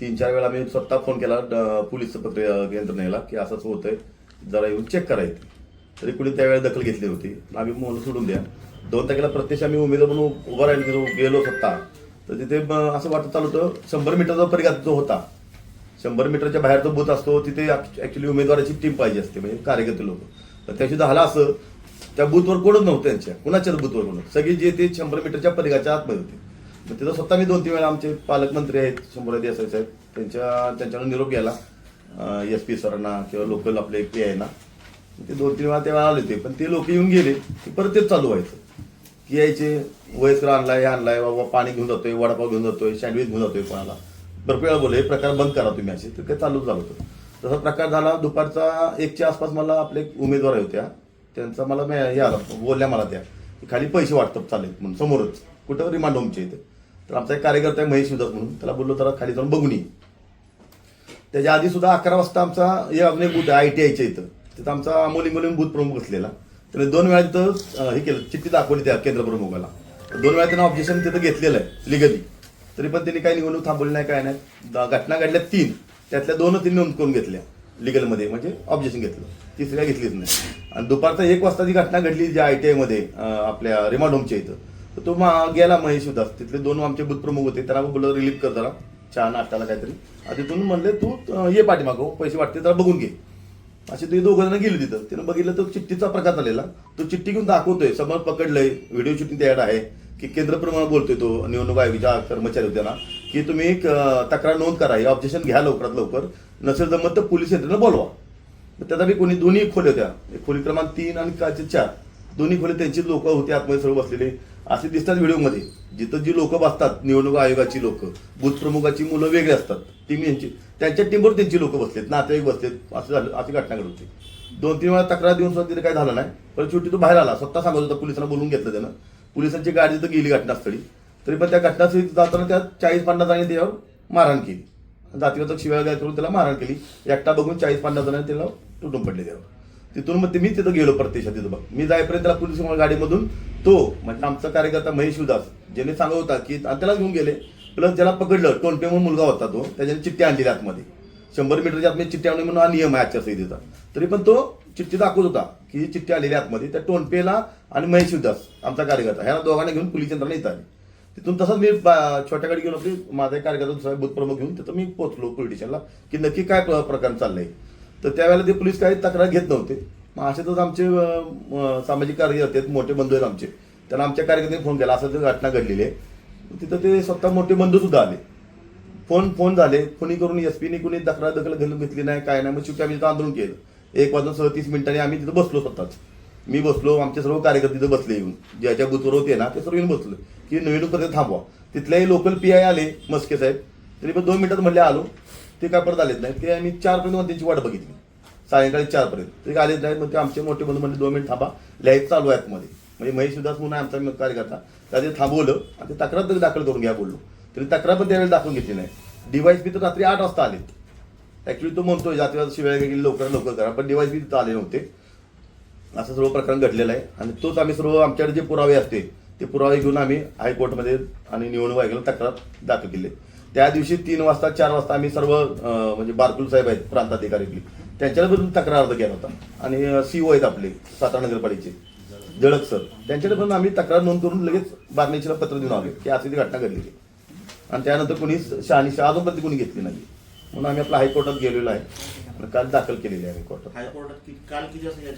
तीन चार वेळा मी स्वतः फोन केला पोलीस पत्र यंत्रणेला की असंच होतंय. जरा येऊन चेक करायचं. तरी कुणी त्यावेळेला दखल घेतली होती. आम्ही मोहन सोडून द्या. दोन तारखेला प्रत्यक्ष आम्ही उमेदवार म्हणून उभा राहिलो गेलो गेलो स्वतः. तर तिथे असं वाटत चालू होतं शंभर मीटरचा परिघात जो होता शंभर मीटरच्या बाहेरचा बूथ असतो तिथे ऍक्च्युली उमेदवाराची टीम पाहिजे असते म्हणजे कार्यकर्ते लोक. तर त्याशी झालं असं त्या बूथवर कोणच नव्हतं त्यांच्या. कुणाच्याच बूथवर कोण सगळी जे ते शंभर मीटरच्या परिघाच्या आतमध्ये होते. मग तिथं स्वतः मी दोन तीन वेळा आमचे पालकमंत्री आहेत शंभर देसाई साहेब त्यांच्या त्यांच्याकडून निरोप घ्यायला. एस पी सरांना किंवा लोकल आपले पी आयना ते दोन तीन वेळा तेव्हा आले होते पण ते लोक येऊन गेले की परत तेच चालू व्हायचं. की यायचे वयस्कर आणलाय आणलाय बाबा पाणी घेऊन जातोय वडापाव घेऊन जातोय सँडविच घेऊन जातोय कोणाला. भरपूर वेळा बोलले हे प्रकार बंद करा तुम्ही असे. तर ते चालूच झालं होतं. तसा प्रकार झाला दुपारचा एकच्या आसपास मला आपले एक उमेदवार होत्या त्यांचा मला हे आला बोलल्या मला त्या की खाली पैसे वाटतात चालेल म्हणून समोरच. कुठं रिमांड होमच्या इथे. तर आमचा एक कार्यकर्ता आहे महेश उदास म्हणून. त्याला बोललो तर खाली जाऊन बघून ये. त्याच्या आधी सुद्धा अकरा वाजता आमचा हे अजून एक बूथ आहे आय टी आयच्या इथं. तिथं आमचा अमोली मुलीन बूथ प्रमुख असलेला त्याने दोन वेळा तिथं हे केलं चिठ्ठी दाखवली त्या केंद्र प्रमुखाला. दोन वेळा त्यानं ऑब्जेक्शन तिथं घेतलेलं आहे लिगली तरी पण त्यांनी काही निवडणूक थांबवली नाही काय नाही. घटना घडल्या तीन. त्यातल्या दोन तीन नोंद करून घेतल्या लिगलमध्ये म्हणजे ऑब्जेक्शन घेतलं. तिसऱ्या घेतलीच नाही. आणि दुपारचा एक वाजता जी घटना घडली जी आय टी आयमध्ये आपल्या रिमांड होमच्या इथं तर तो मग गेला महेश उदास तिथले दोन आमचे बूथ होते. त्यांना बोललो रिलीफ कर जरा. चहा नाश्त्याला काहीतरी. आणि तिथून म्हणले तू ये पाठीमागो. पैसे वाटते जरा बघून घे. असे ते दोघं जण गेले तिथं. तिनं बघितलं तर चिठ्ठीचा प्रकार झालेला. तो चिठ्ठी घेऊन दाखवतोय. समोर पकडलंय. व्हिडिओ शूटिंग तयार आहे. की केंद्रप्रमाणे बोलतोय तो. निवडणूक आयोगाच्या कर्मचारी होत्या ना. की तुम्ही एक, तक्रार नोंद करा. हे ऑब्जेक्शन घ्या लवकरात लवकर. नसेल जमत तर पोलीस यंत्रणा बोलवा. त्याचा मी कोणी दोन्ही खोल्या होत्या. एक खोली क्रमांक तीन आणि काचे चार. दोन्ही खोले त्यांची लोक होते. आतमध्ये सर्व बसलेले. असे दिसतात व्हिडिओमध्ये. जिथं जी लोक बसतात निवडणूक आयोगाची लोक बूथ प्रमुखाची मुलं वेगळी असतात. टीम यांची त्यांच्या टीमवर त्यांची लोक बसलेत नातेवाईक बसलेत असं झालं अशी घटना घडवते दोन तीन वेळा तक्रार देऊन सुद्धा तिथे काय झालं नाही. पण शेवटी तो बाहेर आला. स्वतः सांगत होता पोलिसांना बोलून घेतलं त्यानं. पोलिसांची गाडी तिथं गेली घटनास्थळी. तरी पण त्या घटनास्थळी जाताना त्या चाळीस पन्नास जणांनी त्याच्यावर मारहाण केली. जातीवाचक शिवाय करून त्याला मारहाण केली. एकटा बघून चाळीस पन्नास जणांनी त्याला तुटून पडले त्यावर. तिथून मग ते मी तिथं गेलो प्रत्यक्षात तिथं बघ. मी जायपर्यंत त्याला पोलीस गाडीमधून तो म्हणजे आमचा कार्यकर्ता महेश उदास ज्याने सांगत होता की त्याला घेऊन गेले. प्लस ज्याला पकडलं टोनपे म्हणून मुलगा होता तो त्याच्याने चिठ्ठी आणली आतमध्ये. शंभर मीटरच्या आतमध्ये चिठ्ठी आणली म्हणून हा नियम आहे आचारसंहितेचा. तरी पण तो चिठ्ठी दाखवत होता की ही चिठ्ठी आलेली आतमध्ये. त्या टोनपेला आणि महेश उदास आमचा कार्यकर्ता ह्या दोघांना घेऊन पोलीस यंत्रणा येत आली. तिथून तसंच मी छोट्याकडे गेलो गाडी माझा कार्यकर्ता दुसरा बूथ प्रमुख घेऊन तिथं मी पोहोचलो पोलिटिशनला स्टेशनला की नक्की काय प्रकार चाललंय. तर त्यावेळेला ते पोलीस काही तक्रार घेत नव्हते. मग अशातच आमचे सामाजिक कार्यकर्ते आहेत मोठे बंधू आहेत आमचे. त्यांना आमच्या कार्यकर्त्यांनी फोन केला असं घटना घडलेली आहे. तिथं ते स्वतः मोठे बंधू सुद्धा आले. फोन फोन झाले. कोणी करून एस पीने कुणी तक्रार दखल घालून घेतली नाही काय नाही. मग शेवटी आम्ही तिथं आंदोलन केलं. एक वाजून सदतीस मिनिटांनी आम्ही तिथं बसलो स्वतःच. मी बसलो आमचे सर्व कार्यकर्ते तिथं बसले येऊन. ज्याच्या बुथवर होते ना ते सर्व येऊन बसलो. की नवीन पर्यंत थांबवा. तिथल्याही लोकल पी आय आले मस्के साहेब. तरी पण दोन मिनिटात म्हणले आलो. ते काय परत आलेच नाही ते आम्ही चार पर्यंत त्यांची वाट बघितली. सायंकाळी चार पर्यंत. ते आलेच नाही मग ते आमचे मोठे बंधू म्हणजे दोन मिनिट थांबा. लिहायचं चालू आहे मध्ये. म्हणजे महेश उदास म्हणून आमचा कार्यकर्ता. त्याने थांबवलं आणि ते तक्रार तरी दाखल करून घ्या बोललो. तरी तक्रार पण त्यावेळेला दाखवून घेतली नाही. डिवाईस बी तर रात्री आठ वाजता आलेत. ऍक्च्युली तो म्हणतोय जातीवाद शिवाय गेली लवकर लवकर करा. पण डिवाईस बी तिथं आले नव्हते. असं सर्व प्रकरण घडलेलं आहे. आणि तोच आम्ही सर्व आमच्याकडे जे पुरावे असते ते पुरावे घेऊन आम्ही हायकोर्टमध्ये आणि निवडणूक आयोगाला तक्रार दाखल केली त्या दिवशी तीन वाजता चार वाजता आम्ही सर्व म्हणजे बारकुल साहेब आहेत प्रांताधिकारी त्यांच्याकडे पण तक्रार अर्ज केला होता. आणि सीओ आहेत आपले सातारा नगरपालिकेचे. जळक सर. त्यांच्याकडे पण आम्ही तक्रार नोंद करून लगेच बातमीला पत्र देऊन आलो. की अशी ती घटना घडलेली आणि त्यानंतर कोणी शहानिशा अजूनपर्यंत कोणी घेतली नाही. म्हणून आम्ही आपल्या हायकोर्टात गेलेलो आहे. आणि काल दाखल केलेली आहे हायकोर्टात. काल किती वाजता केली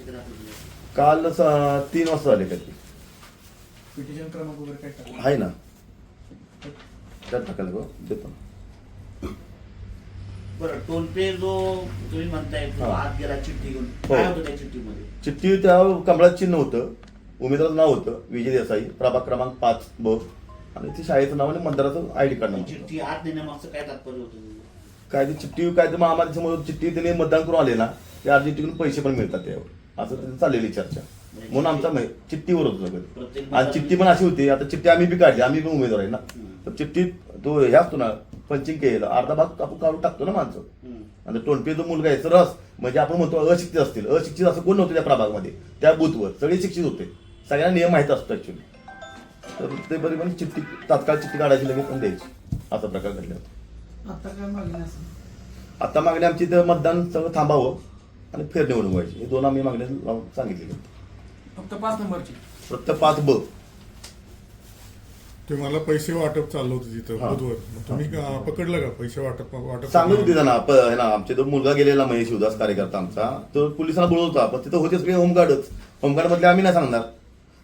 तीन वाजता झाले कधी पिटिशन क्रमांक वगैरे काय आहे ना. त्यात टाकायला गो देतो. ना. बरं टोलपे जो तुम्ही म्हणताय तो हा. आत गेला चिठ्ठी घेऊन. हो. काय होतं त्या चिठ्ठीमध्ये? चिठ्ठी त्या कमळात चिन्ह होतं. उमेदवाराचं नाव होतं विजय देसाई प्रभाग क्रमांक पाच ब. आणि ती शाळेचं नाव आणि मतदाराचं आय डी कार्ड ती नंबर. चिठ्ठी आत काय तात्पर्य होतं काय ती चिठ्ठी काय तर महामारी समोर चिठ्ठी त्याने मतदान करून आले ना त्या चिठ्ठीकडून पैसे पण मिळतात त्यावर. असं त्याची चाललेली चर्चा. म्हणून आमचा मै- चिठ्ठीवर होतं सगळं. आणि चिठ्ठी पण अशी होती आता चिठ्ठी आम्ही बी काढली आम्ही पण उमेदवार आहे ना. तर चिठ्ठीत तो हे असतो ना पंचिंग केलेला अर्धा भाग आपण काढून टाकतो ना माणसं. आणि टोनपे जो मुलगा आहे रस म्हणजे आपण म्हणतो अशिक्षित असतील. अशिक्षित असं कोण नव्हतं त्या प्रभागमध्ये त्या बूथवर. सगळे शिक्षित होते. सगळ्यांना नियम माहीत असतो ऍक्च्युली तर ते बरे पण चिठ्ठी तात्काळ चिठ्ठी काढायची लगेच पण द्यायची. असा प्रकार घडला. होता आता काय मागणी असेल? आता मागणी आमची तर मतदान सगळं थांबावं आणि फेर निवडून व्हायची. हे दोन आम्ही मागण्या लावून फक्त पाच नंबरची. फक्त पाच ब. तुम्हाला पैसे वाटप चाललं होतं तिथं हा. बुधवार. मग तुम्ही का- पकडलं का? पैसे वाटप वाटप सांगत होती त्यांना प- हे ना आमचे तो मुलगा गेलेला महेश शिवदास कार्यकर्ता आमचा. तो पोलिसांना बोलवत होता पण तिथं होते सगळे होमगार्डच होमगार्ड मधले आम्ही नाही सांगणार.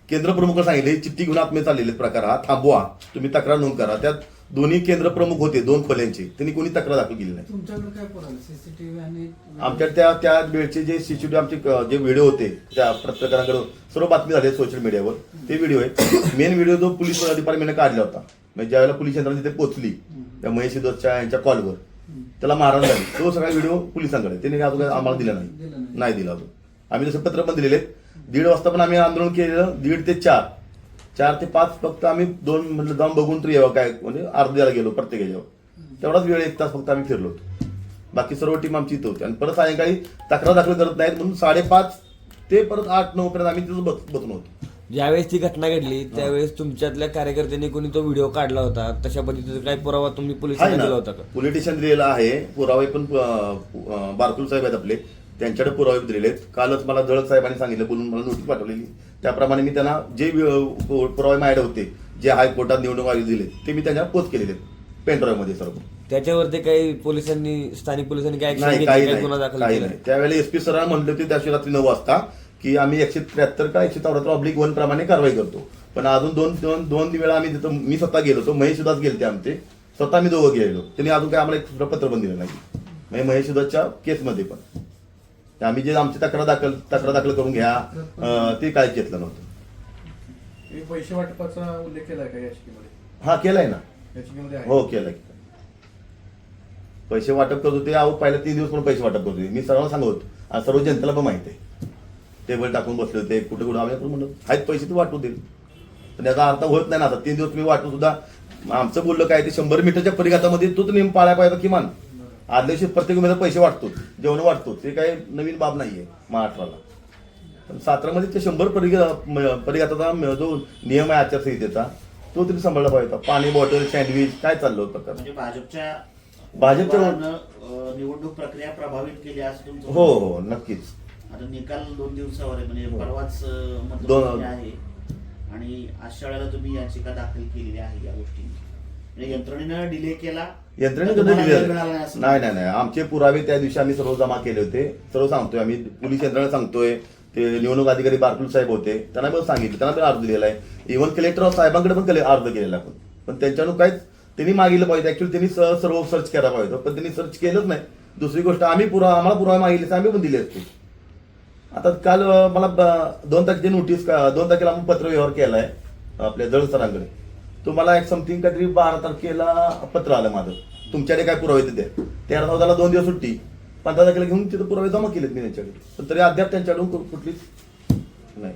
केंद्र प्रमुख सांगितले चिठ्ठी घेऊन आत्मे चाललेले प्रकार हा थांबवा. तुम्ही तक्रार नोंद करा. त्यात दोन्ही केंद्र प्रमुख होते दोन खोल्यांचे. त्यांनी कोणी तक्रार दाखल केली नाही. तुमच्याकडे काय पुरावे सीसीटीव्ही आणि आमच्या त्या त्या वेळचे जे सीसीटीव्ही आमचे क- जे व्हिडिओ होते त्या पत्रकारांकडे सर्व बातमी झाली सोशल मीडियावर ते व्हिडिओ आहेत. मेन व्हिडिओ जो पोलीस डिपार्टमेंटने काढला होता. म्हणजे ज्यावेळेला पोलीस यंत्रणा तिथे पोहोचली त्या महेश दोसच्या यांच्या कॉलवर त्याला मारण झाली. तो सगळा व्हिडिओ पोलिसांकडे. आहे. त्यांनी अजून काही आम्हाला दिला नाही. दिला नाही. नाही दिला अजून. आम्ही तसे पत्र पण दिलेले. दीड वाजता पण आम्ही आंदोलन केलेलं. दीड ते चार. चार ते पाच फक्त आम्ही दोन म्हटलं जाऊन बघून तरी यावं काय म्हणजे अर्ध्याला गेलो प्रत्येक याच्यावर. तेवढाच वेळ एक तास फक्त आम्ही फिरलो होतो. बाकी सर्व टीम आमची इथं होती. आणि परत सायंकाळी तक्रार दाखल करत नाहीत म्हणून साडेपाच ते परत आठ नऊ पर्यंत आम्ही तिथं बस बसून होतो. ज्यावेळेस ती घटना घडली त्यावेळेस तुमच्यातल्या कार्यकर्त्यांनी कोणी तो व्हिडिओ काढला होता? तशा पद्धतीचा काही पुरावा तुम्ही पोलिसांना दिला होता का? स्टेशन दिलेलं आहे. पुरावे पण बारकुल साहेब आहेत आपले. त्यांच्याकडे पुरावे दिलेले आहेत कालच मला जळक साहेबांनी सांगितलं बोलून मला नोटीस पाठवलेली. त्याप्रमाणे मी त्यांना जे पुरावे माझ्याकडे होते जे हायकोर्टात निवडणूक आयोग दिले ते मी त्यांच्या पोच केलेले आहेत पेनड्राईव्हमध्ये सर्व. त्याच्यावरती काही पोलिसांनी स्थानिक पोलिसांनी काय नाही काही नाही गुन्हा दाखल काही केला? नाही. त्यावेळेला एसपी सरांना म्हणले होते त्या रात्री नऊ वाजता की आम्ही एकशे त्र्याहत्तर का एकशे चौऱ्याहत्तर ऑब्लिक वन प्रमाणे कारवाई करतो. पण अजून दोन दोन दोन वेळा आम्ही तिथं मी स्वतः गेलो होतो महेश सुद्धाच गेले आमचे. स्वतः मी दोघं गेलेलो. त्यांनी अजून काही आम्हाला एक पत्र पण दिलं नाही. म्हणजे महेश सुद्धाच्या केसमध्ये पण. आम्ही जे आमची तक्रार दाखल तक्रार दाखल करून घ्या ते काय घेतलं नव्हतं. पैसे वाटपाचा उल्लेख केलाय का याचिकेमध्ये? हा केलाय ना. याचिकेमध्ये हो केलं केलं. पैसे वाटप करत होते अहो पहिल्या तीन दिवस पण पैसे वाटप करत होते. मी सर्वांना सांगत होतो आणि सर्व जनतेला पण माहिती आहे. टेबल टाकून बसले होते कुठे कुठे आम्ही म्हणलं आहेत पैसे ते वाटू देईल पण याचा अर्थ होत नाही ना आता तीन दिवस तुम्ही वाटू सुद्धा आमचं बोललं काय ते शंभर मीटरच्या परिघातामध्ये तोच नियम पाळायला पाहिजे किमान. आदल्या दिवशी प्रत्येक उमेदवार पैसे वाटतो जेवण वाटतो ते काही नवीन बाब नाहीये महाराष्ट्राला. पण सातारामध्ये ते शंभर परिघा परिघाताचा जो नियम आहे आचारसंहितेचा तो तरी सांभाळला पाहिजे होता. पाणी बॉटल सँडविच काय चाललं होतं प्रकार म्हणजे भाजपच्या भाजपच्या- उमेदवारानं, अं, निवडणूक प्रक्रिया प्रभावित केली असं तुमचं हो म्हणणं हो नक्कीच. आहे. आता निकाल दोन दिवसावर आहे म्हणजे परवाच अं, दोन- आहे. आणि अशा वेळेला तुम्ही याचिका दाखल केलेली आहे या गोष्टी म्हणजे यंत्रणेनं डिले केला तुम्हाला दिले वेळ मिळाला नाही असं. नाही नाही नाही. आमचे पुरावे त्या दिवशी आम्ही सर्व जमा केले होते. सर्व सांगतोय आम्ही. पोलीस यंत्रणा सांगतोय. ते निवडणूक अधिकारी बारकुल साहेब होते. त्यांना पण सांगितलं. त्यांना पण अर्ज दिलेला आहे. इव्हन कलेक्टर साहेबांकडे पण केले- अर्ज केलेला आपण पण त्यांच्याकडून काहीच त्यांनी मागितलं पाहिजे. ऍक्च्युली त्यांनी स- सर्व सर्च करायला पाहिजे. होतं, पण त्यांनी सर्च केलंच नाही. दुसरी गोष्ट आम्ही पुरावा आम्हाला पुरावे मागितले तर आम्ही पण दिले असते. आता काल अं, मला ब- दोन तारखेची नोटीस दोन तारखेला आपण पत्र व्यवहार केलाय. आपल्या जळ सरांकडे तुम्हाला एक समथिंग काहीतरी बारा तारखेला पत्र आलं माझं. तुमच्याकडे काय पुरावे तिथे तेरा चौदाला दोन दिवस सुट्टी. पंधरा तारखेला घेऊन तिथे पुरावे जमा केलेत मी त्यांच्याकडे. पण तरी अद्याप त्यांच्याकडून कुठलीच नाही.